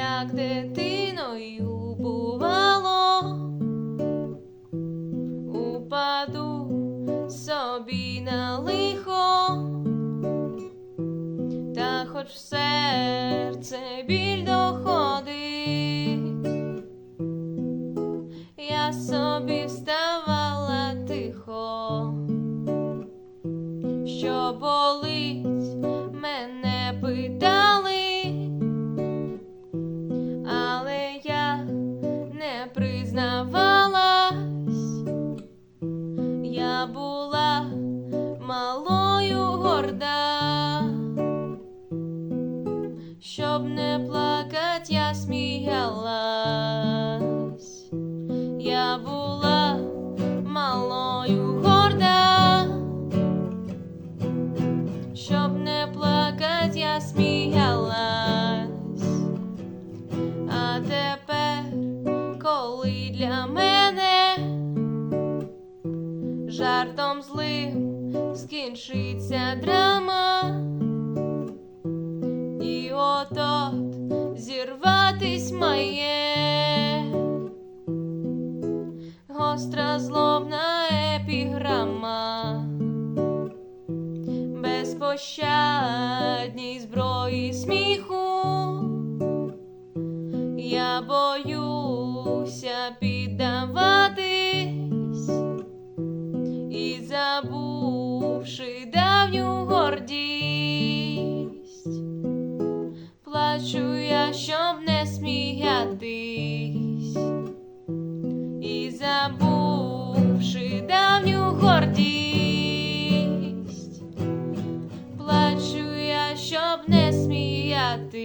як дитиною бувало, упаду собі на лихо, та хоч в серце біль доходить, я собі вставала тихо, що болить, мене питали, щоб не плакать, я сміялась, я була малою горда, щоб не плакать, я сміялась, а тепер, коли для мене жартом злим скінчиться драма, от-от зірватись має гостра злобна епіграма, безпощадній зброї сміху. Я боюся піддаватись і забувши давню гордість, плачу я, щоб не сміятись, і забувши давню гордість, плачу я, щоб не сміятись.